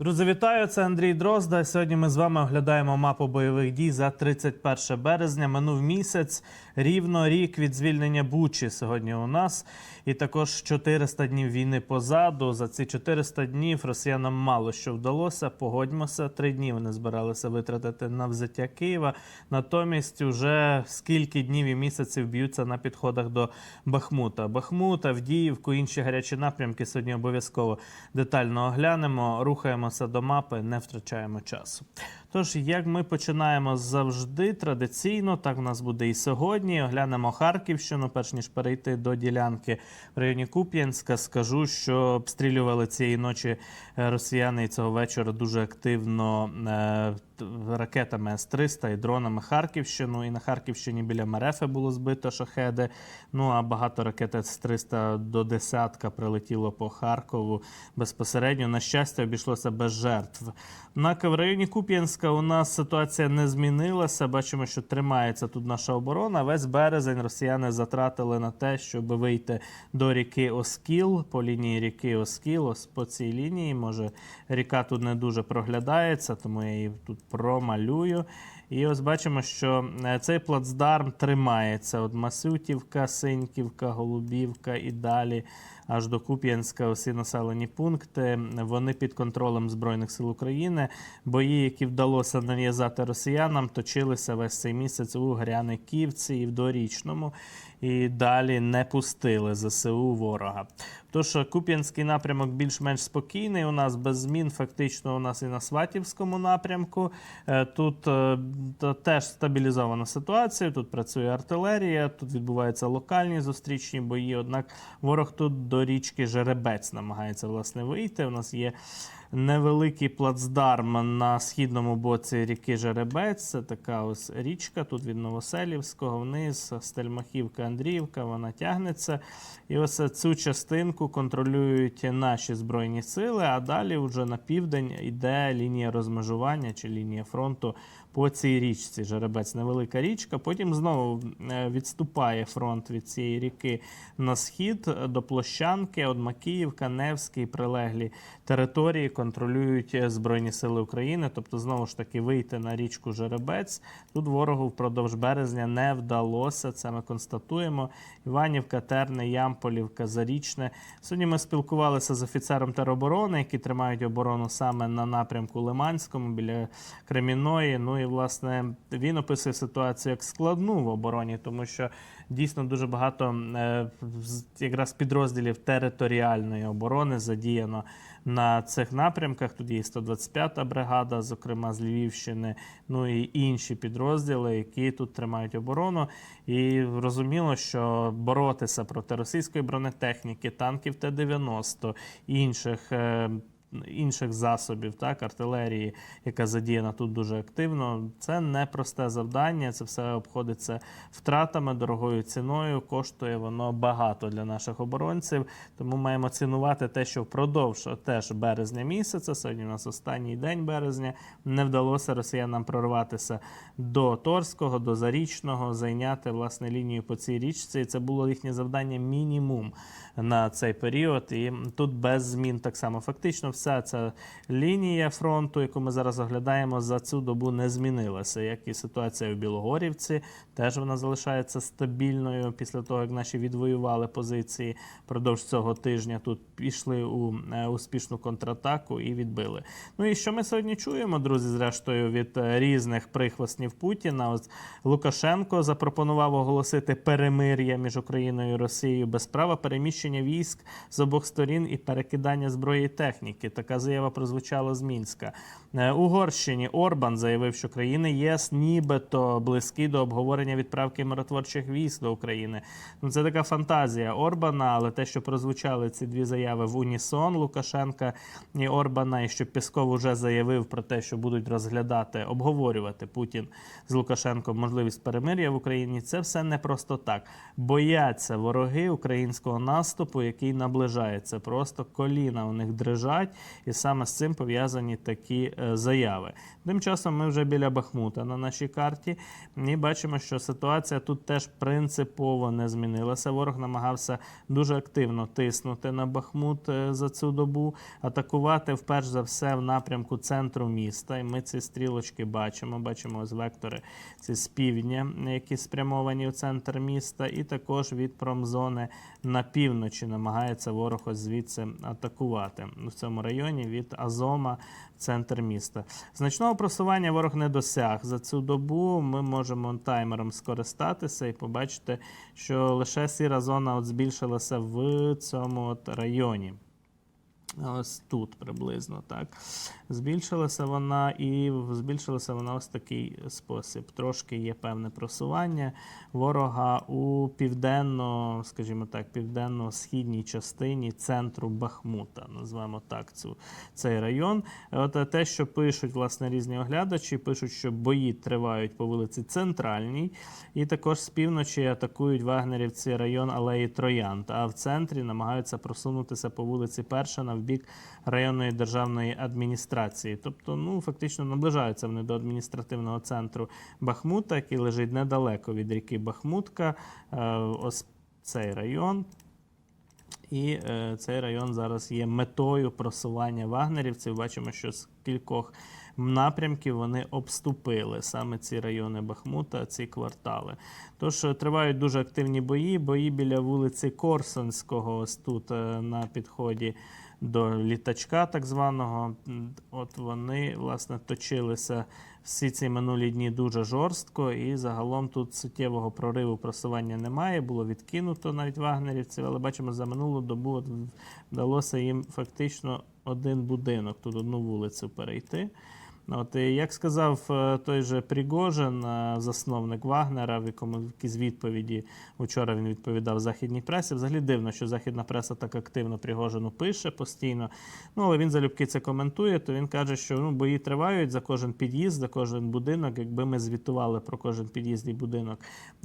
Друзі, вітаю! Це Андрій Дрозда. Сьогодні ми з вами оглядаємо мапу бойових дій за 31 березня. Минув місяць, рівно рік від звільнення Бучі сьогодні у нас. І також 400 днів війни позаду. За ці 400 днів росіянам мало що вдалося. Погодьмося, три дні вони збиралися витратити на взяття Києва. Натомість, уже скільки днів і місяців б'ються на підходах до Бахмута. Бахмут, Авдіївку, інші гарячі напрямки сьогодні обов'язково детально оглянемо. Рухаємося до мапи, не втрачаємо часу. Тож, як ми починаємо завжди традиційно, так в нас буде і сьогодні. Оглянемо Харківщину, перш ніж перейти до ділянки в районі Куп'янська. Скажу, що обстрілювали цієї ночі е, росіяни і цього вечора дуже активно е, ракетами С-300 і дронами Харківщину. І на Харківщині біля Мерефи було збито шахеди. Ну а багато ракет С-300 до десятка прилетіло по Харкову безпосередньо. На щастя, обійшлося без жертв. Однак в районі Куп'янська у нас ситуація не змінилася. Бачимо, що тримається тут наша оборона. Весь березень росіяни затратили на те, щоб вийти до ріки Оскіл по лінії ріки Оскіл. Ось по цій лінії. Може, ріка тут не дуже проглядається, тому я її тут промалюю. І ось бачимо, що е, цей плацдарм тримається. От Масютівка, Синьківка, Голубівка і далі аж до Куп'янська. Усі населені пункти. Вони під контролем Збройних сил України. Бої, які вдалося нав'язати росіянам, точилися весь цей місяць у Гряниківці і в Дорічному. І далі не пустили ЗСУ ворога. Тож Куп'янський напрямок більш-менш спокійний. У нас без змін фактично у нас і на Сватівському напрямку. Е, Тут е, теж стабілізована ситуація. Тут працює артилерія, тут відбуваються локальні зустрічні бої. Однак ворог тут до річки Жеребець намагається власне вийти. У нас є невеликий плацдарм на східному боці ріки Жеребець. Це така ось річка. Тут від Новоселівського вниз, Стельмахівка, Андріївка. Вона тягнеться. І ось цю частинку контролюють наші збройні сили. А далі вже на південь йде лінія розмежування чи лінія фронту по цій річці. Жеребець невелика річка. Потім знову е, відступає фронт від цієї ріки на схід е, до площанки. От Макіївка, Невський, прилеглі території контролюють е, Збройні Сили України. Тобто, знову ж таки, вийти на річку Жеребець. Тут ворогу впродовж березня не вдалося. Це ми констатуємо. Іванівка, Терне, Ямполівка, Зарічне. Сьогодні ми спілкувалися з офіцером тероборони, які тримають оборону саме на напрямку Лиманському біля Креміної. Ну і власне він описує ситуацію як складну в обороні, тому що дійсно дуже багато е, якраз підрозділів територіальної оборони задіяно на цих напрямках. Тут є 125-та бригада, зокрема з Львівщини, ну і інші підрозділи, які тут тримають оборону. І розуміло, що боротися проти російської бронетехніки, танків Т-90, інших. Інших засобів, так, артилерії, яка задіяна тут дуже активно, це непросте завдання. Це все обходиться втратами, дорогою ціною. Коштує воно багато для наших оборонців. Тому маємо цінувати те, що впродовж теж березня місяця. Сьогодні у нас останній день березня. Не вдалося росіянам прорватися до Торського, до Зарічного, зайняти власне лінію по цій річці. І це було їхнє завдання мінімум на цей період. І тут без змін так само. Фактично, вся ця лінія фронту, яку ми зараз оглядаємо, за цю добу не змінилася. Як і ситуація в Білогорівці, теж вона залишається стабільною після того, як наші відвоювали позиції продовж цього тижня. Тут пішли у е, успішну контратаку і відбили. Ну і що ми сьогодні чуємо, друзі, зрештою, від е, різних прихвостнів Путіна. Ось Лукашенко запропонував оголосити перемир'я між Україною і Росією без права переміщення військ з обох сторін і перекидання зброї і техніки. Така заява прозвучала з Мінська. Е, Угорщині Орбан заявив, що країни ЄС нібито близькі до обговорення відправки миротворчих військ до України. Ну це така фантазія Орбана, але те, що прозвучали ці дві заяви в унісон Лукашенка і Орбана, і що Пісков уже заявив про те, що будуть розглядати, обговорювати Путін з Лукашенком можливість перемир'я в Україні. Це все не просто так. Бояться вороги українського наступу, який наближається. Просто коліна у них дрижать. І саме з цим пов'язані такі е, заяви. Тим часом ми вже біля Бахмута на нашій карті, і бачимо, що ситуація тут теж принципово не змінилася. Ворог намагався дуже активно тиснути на Бахмут е, за цю добу, атакувати вперш за все в напрямку центру міста. І ми ці стрілочки бачимо. Бачимо ось вектори ці з півдня, які спрямовані в центр міста, і також від промзони на півночі намагається ворог ось звідси атакувати в цьому районі від Азома в центр міста. Значного просування ворог не досяг за цю добу. Ми можемо таймером скористатися і побачити, що лише сіра зона от збільшилася в цьому от районі. Ось тут приблизно так. Збільшилася вона і збільшилася вона ось такий спосіб. Трошки є певне просування ворога у південно, скажімо так, південно-східній частині центру Бахмута. Назвемо так цю, цей район. От е, те, що пишуть власне різні оглядачі, пишуть, що бої тривають по вулиці Центральній, і також з півночі атакують вагнерівці район Алеї Троянд. А в центрі намагаються просунутися по вулиці Першина в бік районної державної адміністрації. Тобто, ну фактично наближаються вони до адміністративного центру Бахмута, який лежить недалеко від ріки Бахмутка. Е, Ось цей район. І е, цей район зараз є метою просування вагнерівців. Бачимо, що з кількох напрямків вони обступили саме ці райони Бахмута, ці квартали. Тож е, тривають дуже активні бої. Бої біля вулиці Корсунського, ось тут е, на підході до літачка, так званого. От вони власне точилися всі ці минулі дні дуже жорстко, і загалом тут суттєвого прориву просування немає. Було відкинуто навіть вагнерівців, але бачимо, за минулу добу вдалося їм фактично один будинок, тут одну вулицю перейти. От, і як сказав е, той же Пригожин, е, засновник Вагнера, в якому якійсь відповіді вчора він відповідав західній пресі. Взагалі дивно, що західна преса так активно Пригожину пише постійно. Ну, але він залюбки це коментує, то він каже, що ну, бої тривають за кожен під'їзд, за кожен будинок. Якби ми звітували про кожен під'їзд і будинок,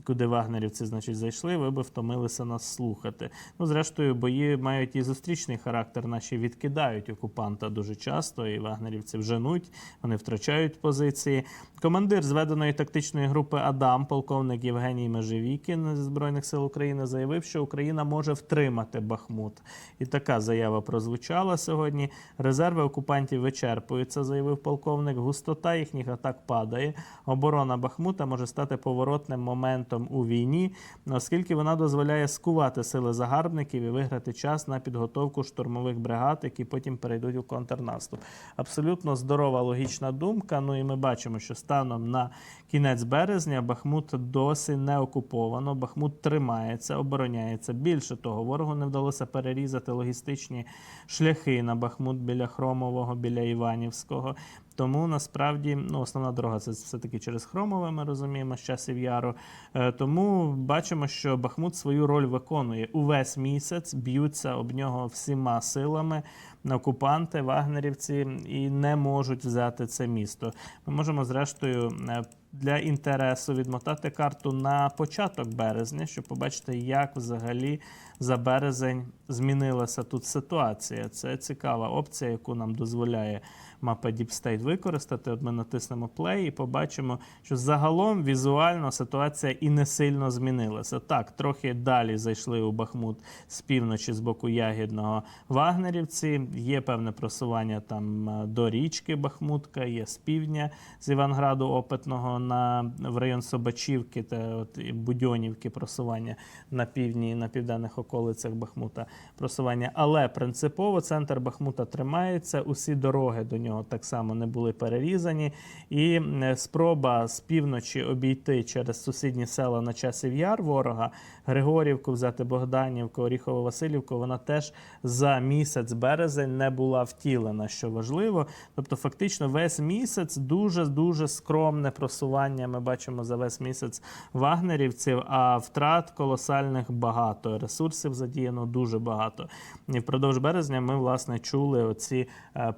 куди вагнерівці значить, зайшли, ви би втомилися нас слухати. Ну, зрештою, бої мають і зустрічний характер. Наші відкидають окупанта дуже часто, і вагнерівці вженуть, вони втрачають позиції. Командир зведеної тактичної групи Адам, полковник Євгеній Межевікін зі Збройних сил України, заявив, що Україна може втримати Бахмут. І така заява прозвучала сьогодні. Резерви окупантів вичерпуються, заявив полковник. Густота їхніх атак падає. Оборона Бахмута може стати поворотним моментом у війні, оскільки вона дозволяє скувати сили загарбників і виграти час на підготовку штурмових бригад, які потім перейдуть у контрнаступ. Абсолютно здорова логічна думка. Ну і ми бачимо, що станом на кінець березня Бахмут досі не окуповано. Бахмут тримається, обороняється. Більше того, ворогу не вдалося перерізати логістичні шляхи на Бахмут біля Хромового, біля Іванівського. Тому насправді ну, основна дорога це все-таки через Хромове, ми розуміємо, з часів яру. Е, Тому бачимо, що Бахмут свою роль виконує. Увесь місяць б'ються об нього всіма силами окупанти, вагнерівці і не можуть взяти це місто. Ми можемо, зрештою, е, для інтересу відмотати карту на початок березня, щоб побачити, як взагалі за березень змінилася тут ситуація. Це цікава опція, яку нам дозволяє мапа Deep State використати. От ми натиснемо play і побачимо, що загалом візуально ситуація і не сильно змінилася. Так, трохи далі зайшли у Бахмут з півночі з боку Ягідного вагнерівці. Є певне просування там е, до річки Бахмутка, є з півдня з Іванграду Опитного на в район Собачівки та от Будьонівки просування на півдні і на південних околицях Бахмута просування. Але принципово центр Бахмута тримається. Усі дороги до нього так само не були перерізані. І е, спроба з півночі обійти через сусідні села на часів яр ворога, Григорівку, взяти Богданівку, Оріхово-Василівку, вона теж за місяць березень не була втілена, що важливо. Тобто, фактично, весь місяць дуже дуже скромне просування. ми бачимо за весь місяць вагнерівців, а втрат колосальних багато. Ресурсів задіяно дуже багато. І впродовж березня ми власне чули оці е,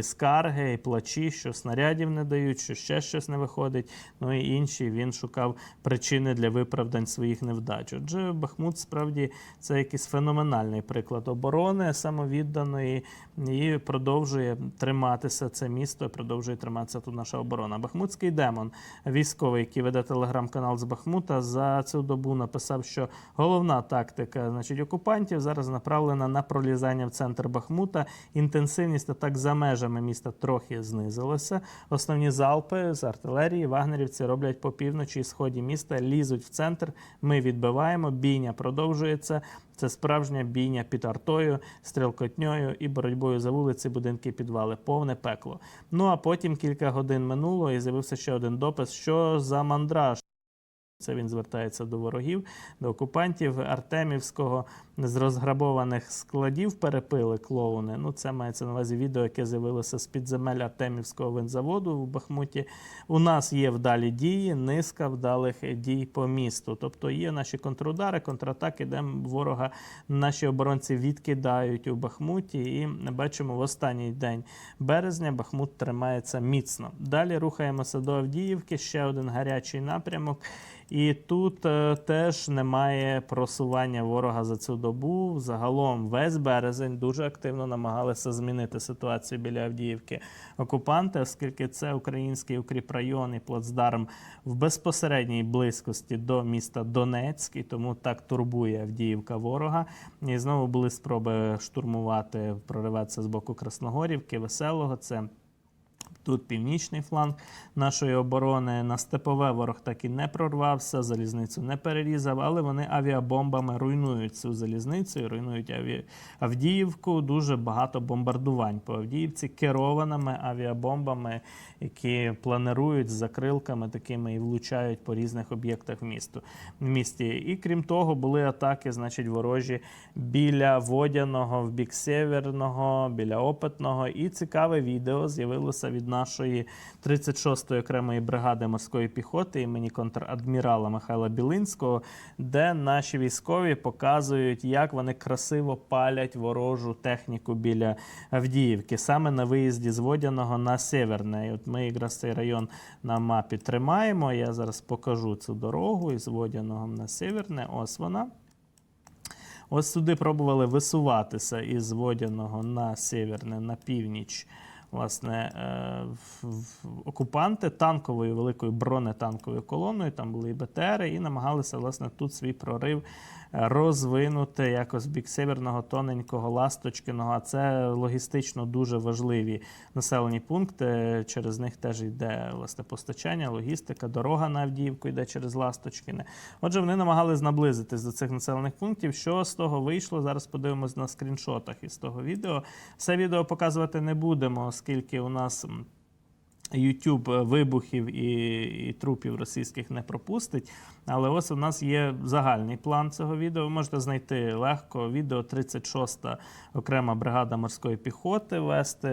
пригожинські скарги і плачі, що снарядів не дають, що ще щось не виходить. Ну і інші він шукав причини для виправдань своїх невдач. Отже, Бахмут справді це якийсь феноменальний приклад оборони самовідданої і продовжує триматися це місто, продовжує триматися тут наша оборона. Бахмутський демон, військовий, який веде телеграм-канал з Бахмута, за цю добу написав, що головна тактика значить, окупантів зараз направлена на пролізання в центр Бахмута. Інтенсивність атак за межами міста трохи знизилася. Основні залпи з артилерії вагнерівці роблять по півночі і сході міста, лізуть в центр. Ми відбиваємо. Бійня продовжується. Це справжня бійня під артою, стрілкотньою і боротьбою за вулиці, будинки, підвали, повне пекло. Ну а потім кілька годин минуло і з'явився ще один допис, що за мандраж. Це він звертається до ворогів, до окупантів Артемівського з розграбованих складів перепили клоуни. Ну, це мається на увазі відео, яке з'явилося з підземель Артемівського винзаводу в Бахмуті. У нас є вдалі дії, низка вдалих дій по місту. Тобто є наші контрудари, контратаки, де ворога наші оборонці відкидають у Бахмуті. І бачимо, в останній день березня Бахмут тримається міцно. Далі рухаємося до Авдіївки, ще один гарячий напрямок. І тут е, теж немає просування ворога за цю добу. Загалом весь березень дуже активно намагалися змінити ситуацію біля Авдіївки окупанти, оскільки це український укріпрайон і плацдарм в безпосередній близькості до міста Донецьк, і тому так турбує Авдіївка ворога. І знову були спроби штурмувати, прориватися з боку Красногорівки, Веселого. Це Тут північний фланг нашої оборони на степове ворог так і не прорвався, залізницю не перерізав, але вони авіабомбами руйнують цю залізницю, руйнують аві... Авдіївку. Дуже багато бомбардувань по Авдіївці керованими авіабомбами, які планують з закрилками такими і влучають по різних об'єктах місту в місті. І крім того, були атаки, значить, ворожі біля водяного в бік северного, біля опитного. І цікаве відео з'явилося від нашої 36-ї окремої бригади морської піхоти імені контрадмірала Михайла Білинського, де наші військові показують, як вони красиво палять ворожу техніку біля Авдіївки, саме на виїзді з Водяного на Северне. От ми якраз цей район на мапі тримаємо. Я зараз покажу цю дорогу із Водяного на Северне. Ось вона. Ось сюди пробували висуватися із Водяного на Северне, на північ. Власне, е, окупанти танковою великою бронетанковою колоною, там були і БТРи, і намагалися власне тут свій прорив е, розвинути якось бік северного, тоненького, ласточкиного. А це логістично дуже важливі населені пункти. Через них теж йде власне постачання, логістика, дорога на Авдіївку йде через Ласточкине. Отже, вони намагались наблизитись до цих населених пунктів. Що з того вийшло? Зараз подивимось на скріншотах із того відео. Все відео показувати не будемо, оскільки у нас. YouTube е, вибухів і, і трупів російських не пропустить. Але ось у нас є загальний план цього відео. Ви можете знайти легко відео 36-та окрема бригада морської піхоти вести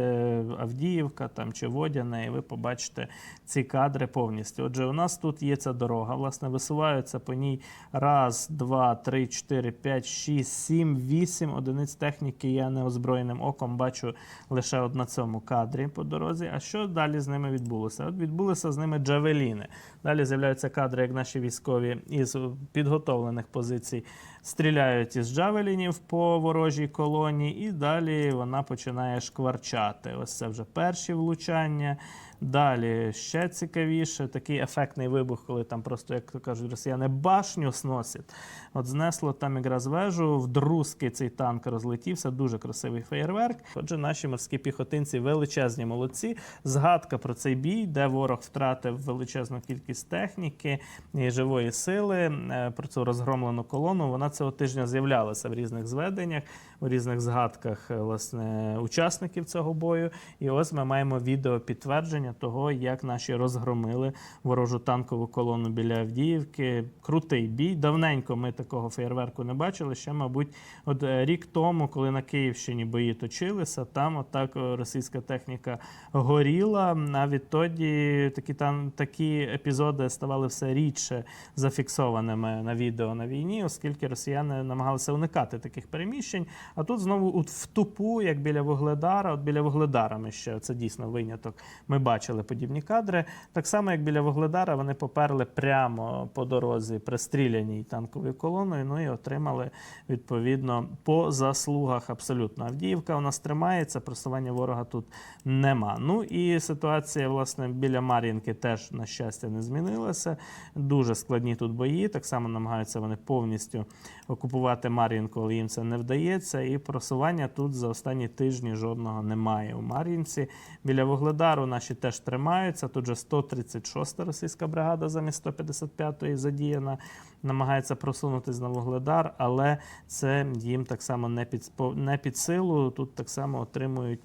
Авдіївка там чи Водяне, і ви побачите ці кадри повністю. Отже, у нас тут є ця дорога. Власне, висуваються по ній раз, два, три, чотири, п'ять, шість, сім, вісім одиниць техніки. Я неозброєним оком бачу лише от на цьому кадрі по дорозі. А що далі з ними відбулося? От відбулися з ними джавеліни. Далі з'являються кадри, як наші військові із підготовлених позицій стріляють із джавелінів по ворожій колоні, і далі вона починає шкварчати. Ось це вже перші влучання. Далі ще цікавіше, такий ефектний вибух, коли там просто, як то кажуть, росіяни башню сносять. От знесло там якраз вежу, вдрузки цей танк розлетівся, дуже красивий феєрверк. Отже, наші морські піхотинці величезні молодці. Згадка про цей бій, де ворог втратив величезну кількість техніки і живої сили. е, Про цю розгромлену колону. Вона цього тижня з'являлася в різних зведеннях, у різних згадках е, власне учасників цього бою. І ось ми маємо відео підтвердження. того, як наші розгромили ворожу танкову колону біля Авдіївки. Крутий бій. Давненько ми такого феєрверку не бачили. Ще, мабуть, от е, рік тому, коли на Київщині бої точилися, там отак російська техніка горіла. А відтоді такі там такі епізоди ставали все рідше зафіксованими на відео на війні, оскільки росіяни намагалися уникати таких переміщень. А тут знову в тупу, як біля Вугледара, от біля Вугледара ми ще це дійсно виняток. Ми бачили подібні кадри. Так само, як біля Вугледара, вони поперли прямо по дорозі пристріляній танковою колоною. Ну і отримали відповідно по заслугах абсолютно. Авдіївка у нас тримається, просування ворога тут нема. Ну і ситуація, власне, біля Мар'їнки теж, на щастя, не змінилася. Дуже складні тут бої. Так само намагаються вони повністю окупувати Мар'їнку, але їм це не вдається. І просування тут за останні тижні жодного немає. У Мар'їнці біля Вугледару наші теж тримаються. Тут же 136-та російська бригада замість 155-ї задіяна. Намагається просунутись на Вугледар, але це їм так само не під, не під силу. Тут так само отримують.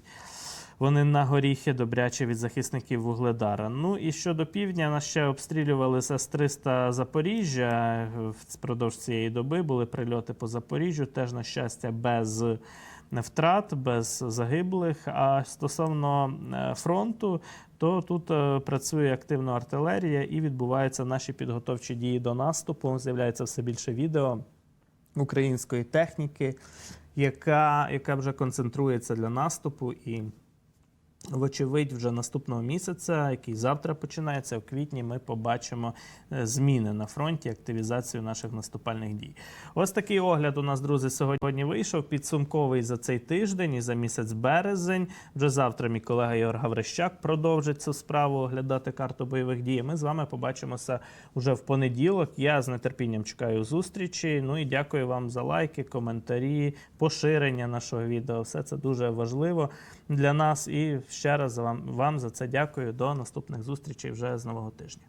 Вони на горіхи добряче від захисників Вугледара. Ну і щодо півдня, нас ще обстрілювали з С-300 Запоріжжя впродовж цієї доби. Були прильоти по Запоріжжю, теж, на щастя, без втрат, без загиблих. А стосовно е, фронту, то тут е, працює активно артилерія і відбуваються наші підготовчі дії до наступу. З'являється все більше відео української техніки, яка, яка вже концентрується для наступу і. Вочевидь, вже наступного місяця, який завтра починається, в квітні, ми побачимо е, зміни на фронті, активізацію наших наступальних дій. Ось такий огляд у нас, друзі, сьогодні вийшов. Підсумковий за цей тиждень і за місяць березень. Вже завтра мій колега Ігор Гаврищак продовжить цю справу оглядати карту бойових дій. Ми з вами побачимося вже в понеділок. Я з нетерпінням чекаю зустрічі. Ну і дякую вам за лайки, коментарі, поширення нашого відео. Все це дуже важливо для нас. І ще раз вам, вам за це дякую. До наступних зустрічей вже з нового тижня.